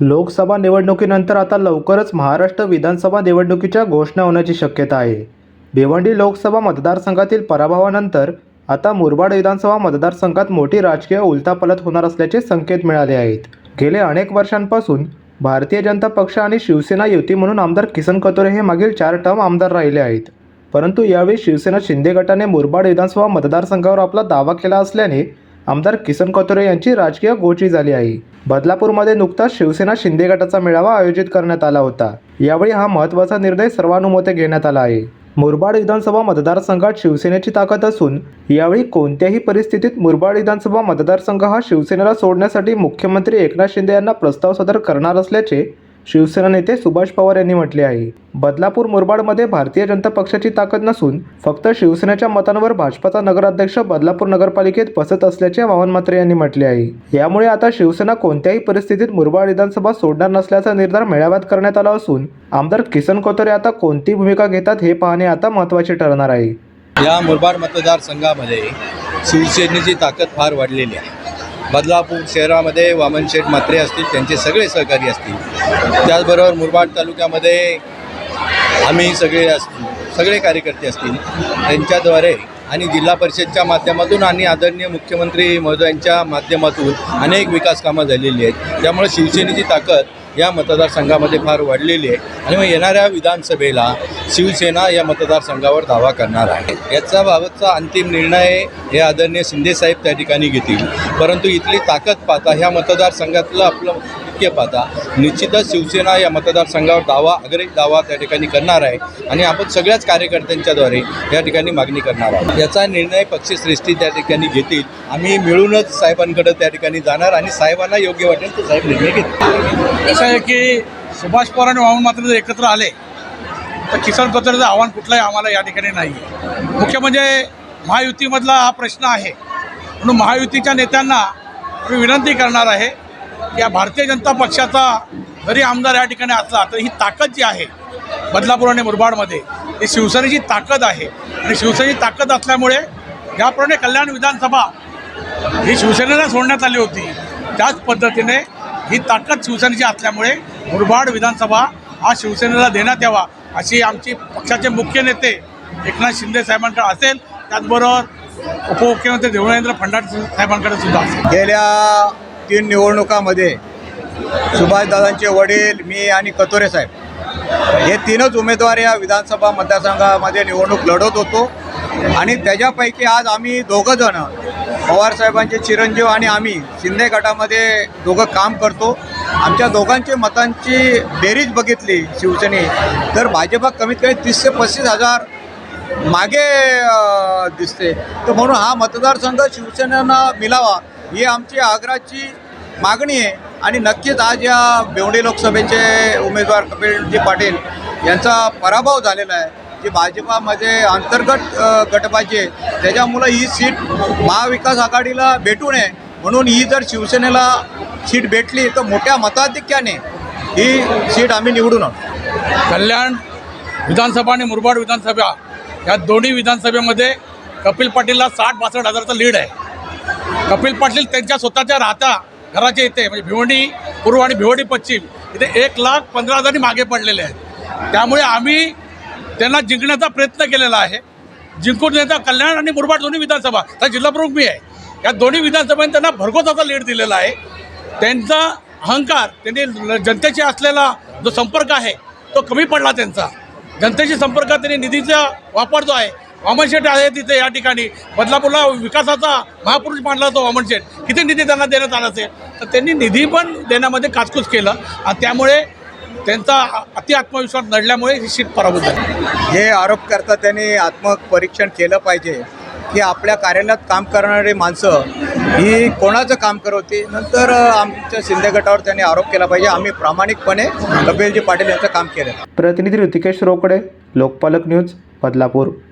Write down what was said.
लोकसभा निवडणुकीनंतर आता लवकरच महाराष्ट्र विधानसभा निवडणुकीच्या घोषणा होण्याची शक्यता आहे. भिवंडी लोकसभा मतदारसंघातील पराभवानंतर आता मुरबाड विधानसभा मतदारसंघात मोठी राजकीय उलथापलत होणार असल्याचे संकेत मिळाले आहेत. गेले अनेक वर्षांपासून भारतीय जनता पक्ष आणि शिवसेना युती म्हणून आमदार किसन कतोरे हे मागील चार टर्म आमदार राहिले आहेत. परंतु यावेळी शिवसेना शिंदे गटाने मुरबाड विधानसभा मतदारसंघावर आपला दावा केला असल्याने आमदार किसन कतोरे यांची राजकीय गोची झाली आहे. बदलापूरमध्ये नुकताच शिवसेना शिंदे गटाचा मेळावा आयोजित करण्यात आला होता. यावेळी हा महत्त्वाचा निर्णय सर्वानुमते घेण्यात आला आहे. मुरबाड विधानसभा मतदारसंघात शिवसेनेची ताकद असून यावेळी कोणत्याही परिस्थितीत मुरबाड विधानसभा मतदारसंघ हा शिवसेनेला सोडण्यासाठी मुख्यमंत्री एकनाथ शिंदे यांना प्रस्ताव सादर करणार असल्याचे शिवसेना नेते सुभाष पवार यांनी म्हटले आहे. बदलापूर मुरबाडमध्ये भारतीय जनता पक्षाची ताकद नसून फक्त शिवसेनेच्या मतांवर भाजपाचा नगराध्यक्ष बदलापूर नगरपालिकेत बसत असल्याचे वाहन म्हात्रे यांनी म्हटले आहे. यामुळे आता शिवसेना कोणत्याही परिस्थितीत मुरबाड विधानसभा सोडणार नसल्याचा निर्धार मेळाव्यात करण्यात आला असून आमदार किसन कोतरे आता कोणती भूमिका घेतात हे पाहणे आता महत्त्वाचे ठरणार आहे. या मुरबाड मतदारसंघामध्ये शिवसेनेची ताकद फार वाढलेली आहे. बदलापूर शहरामध्ये वामन शेठ म्हात्रे असतील त्यांचे सगळे सहकारी असतील. त्याचबरोबर मुरबाड तालुक्यामध्ये आम्ही सगळे असतील सगळे कार्यकर्ते असतील. त्यांच्याद्वारे आणि जिल्हा परिषदच्या माध्यमातून आणि आदरणीय मुख्यमंत्री महोदयांच्या माध्यमातून अनेक विकास कामं झालेली आहेत. त्यामुळे शिवसेनेची ताकद या मतदारसंघामध्ये फार वाढलेली आहे. आणि मग येणाऱ्या विधानसभेला शिवसेना या मतदारसंघावर दावा करणार आहे. याचा बाबतचा अंतिम निर्णय हे आदरणीय शिंदेसाहेब त्या ठिकाणी घेतील. परंतु इथली ताकद पाहता ह्या मतदारसंघातलं आपलं ऐक्य पाहता निश्चितच शिवसेना या मतदारसंघावर दावा अग्रिम दावा त्या ठिकाणी करणार आहे आणि आपण सगळ्याच कार्यकर्त्यांच्याद्वारे या ठिकाणी मागणी करणार आहोत. याचा निर्णय पक्षश्रेष्ठी त्या ठिकाणी घेतील. आम्ही मिळूनच साहेबांकडे त्या ठिकाणी जाणार आणि साहेबांना योग्य वाटेल तर साहेब निर्णय घेतील. असं आहे की सुभाष पवार आणि वामन मात्र जर एकत्र आले तर किसान पत्राचं आव्हान कुठलंही आम्हाला या ठिकाणी नाही. आहे मुख्य म्हणजे महायुतीमधला हा प्रश्न आहे. म्हणून महायुतीच्या नेत्यांना मी विनंती करणार आहे या भारतीय जनता पक्षाचा जरी आमदार या ठिकाणी असला तर ही ताकद जी आहे बदलापूर आणि मुरबाडमध्ये ही शिवसेनेची ताकद आहे. आणि शिवसेनेची ताकद असल्यामुळे ज्याप्रमाणे कल्याण विधानसभा ही शिवसेनेला सोडण्यात आली होती त्याच पद्धतीने ही ताकद शिवसेनेची असल्यामुळे मुरबाड विधानसभा हा शिवसेनेला देण्यात यावा अशी आमची पक्षाचे मुख्य नेते एकनाथ शिंदे साहेबांकडे असेल. त्याचबरोबर उपमुख्यमंत्री देवेंद्र फडणवीस साहेबांकडे सुद्धा असेल. गेल्या तीन निवडणुकामध्ये सुभाषदादांचे वडील मी आणि कतोरे साहेब. हे तीनच उमेदवार या विधानसभा मतदारसंघामध्ये निवडणूक लढवत होतो. आणि त्याच्यापैकी आज आम्ही दोघं जण पवारसाहेबांचे चिरंजीव आणि आम्ही शिंदे गटामध्ये दोघं काम करतो. आमच्या दोघांची मतांची बेरीज बघितली शिवसेने. तर भाजपा कमीत कमी तीस ते पस्तीस हजार मागे दिसते. तर म्हणून हा मतदारसंघ शिवसेनेनं मिलावा. ही आमची आग्राची मागणी आहे. आणि नक्कीच आज या बेवडे लोकसभेचे उमेदवार कपिलजी पाटील यांचा पराभव झालेला आहे. जी भाजपामध्ये अंतर्गत गटबाजी आहे त्याच्यामुळं ही सीट महाविकास आघाडीला भेटू नये. म्हणून ही जर शिवसेनेला सीट भेटली तर मोठ्या मताधिक्याने ही सीट आम्ही निवडून आहोत कल्याण विधानसभा आणि मुरबाड विधानसभा या दोन्ही विधानसभेमध्ये कपिल पाटीलला साठ बासष्ट हजाराचा लीड आहे. कपिल पाटील त्यांच्या स्वतःच्या राहता घराच्या इथे म्हणजे भिवंडी पूर्व आणि भिवंडी पश्चिम इथे एक लाख पंधरा हजारांनी मागे पडलेले आहेत. त्यामुळे आम्ही त्यांना जिंकण्याचा प्रयत्न केलेला आहे. जिंकून देता कल्याण आणि मुरबाड दोन्ही विधानसभा तर जिल्हाप्रमुख मी आहे. या दोन्ही विधानसभांनी त्यांना भरघोस असा लीड दिलेला आहे. त्यांचा अहंकार त्यांनी जनतेशी असलेला जो संपर्क आहे तो कमी पडला त्यांचा. जनतेशी संपर्क त्यांनी निधीचा वापर जो आहे वामन शेठ आहे तिथे या ठिकाणी. बदलापूरला विकासाचा महापुरुष मानला जातो वामन शेठ. किती निधी त्यांना देण्यात आला असेल? तर त्यांनी निधी पण देण्यामध्ये काचकूच केलं. आणि त्यामुळे त्यांचा अति आत्मविश्वास नडल्यामुळे ही सीट पराभूत झाली. हे आरोप करता त्यांनी आत्मपरीक्षण केलं पाहिजे की आपल्या कार्यालयात काम करणारी माणसं ही कोणाचं काम करवते नंतर आमच्या शिंदे गटावर त्यांनी आरोप केला पाहिजे. आम्ही प्रामाणिकपणे कपिलजी पाटील यांचं काम केलं. प्रतिनिधी ऋतिकेश रोकडे लोकपालक न्यूज बदलापूर.